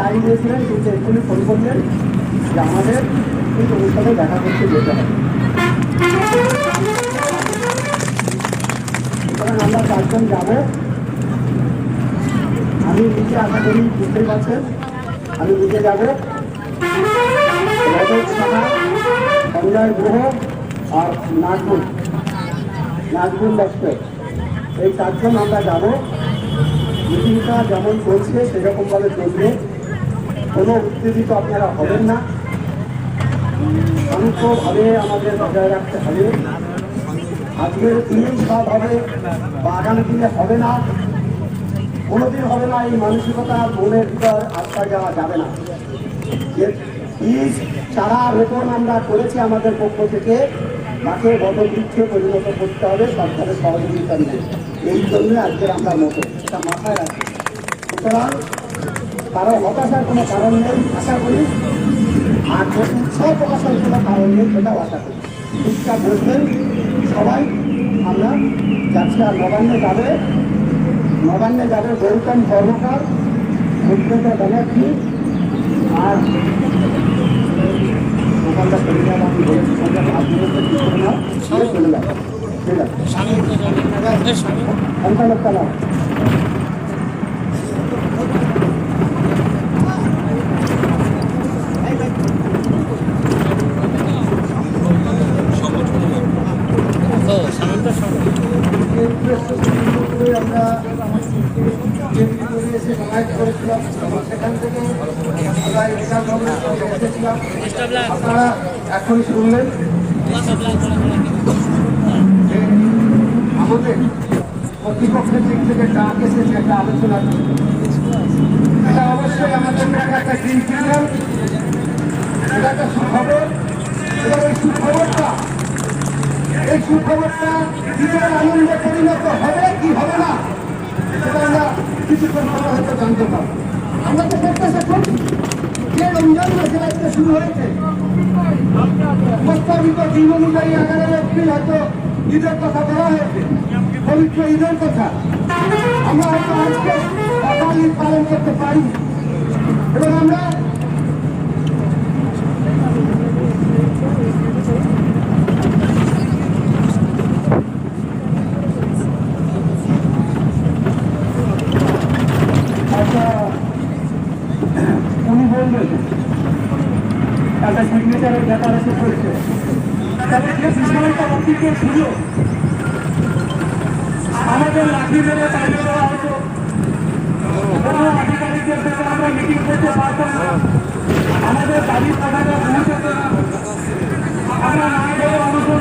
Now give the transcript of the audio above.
Time দিয়েছিলেন কিন্তু এক্ষুনি ফোন করলেন যে আমাদের এই অনুষ্ঠানে দেখা করতে যেতে হবে। আমরা চারজন যাব। আমি নিচে আশা করি বুঝতেই পারছেন, আমি নিজে যাব। রজত সাহা সঞ্জয় গুহ আর নাজমুল নাজমুল লস্কর। এই চারজন আমরা যাব। মিটিংটা যেমন চলছে, সেরকমভাবে চলবে। কোনো উত্তেজিত আপনারা হবেন না। শান্তভাবে আমাদের বজায় রাখতে হবে। আজকের দিন সব হবে বা আগামী দিনে হবে না। কোনোদিন হবে না এই মানসিকতা, মনের ভিতর আস্থা যাওয়া যাবে না। যে বীজ, চারা আমরা করেছি আমাদের পক্ষ থেকে, তাকে বদবৃক্ষে পরিণত করতে হবে, সরকারের সহযোগিতা নিয়ে। এই জন্য আজকের আমরা মতো। এটা মাথায় রাখি সুতরাং কারও হতাশার কোনো কারণ নেই আশা করি। আর যদি উৎসাহ প্রকাশের কোনো কারণ নেই সেটাও আশা করি। ঠিকঠাক বসবেন সবাই আমরা যাচ্ছি আর নবান্নে যাবে। নবান্নে যাবে গৌতম কর্মকার সুব্রতা ব্যানার্জি। আর ওখানটা চলে যাব আমি বলেছি চলে যাব। ঠিক আছে? আপনারা এখন শুনলেন আমাদের কর্তৃপক্ষের দিক থেকে ডাক এসেছে একটা আলোচনা এটা অবশ্যই আমাদের একটা গ্রিন এটা একটা সুখবর এবং এই সুখবরটা এই সুখবরটা বিজয়ের আনন্দে পরিণত হবে কি হবে না, সেটা আমরা কিছুক্ষণ পরে হয়তো জানতে পারব আমরা তো প্রত্যাশা করছি যে রমজান মাসের আজকে শুরু হয়েছে প্রস্তাবিত দিন অনুযায়ী এগারোই এপ্রিল হয়তো ঈদের কথা বলা হয়েছে পবিত্র ঈদের কথা আমরা হয়তো আজকে পালন করতে পারি। আমরা একটা সিগনেচারের ব্যাপার এসে তবে যে বিষয়টা অতীতে ছিল, আমাদের লাঠি মেরে তাড়িয়ে দেওয়া হতো। কোনো আধিকারিকদের আমরা মিটিং করতে পারতাম না। আমাদের দাবি কথাটা পৌঁছতো না। আমরা না গেলে অনুকূল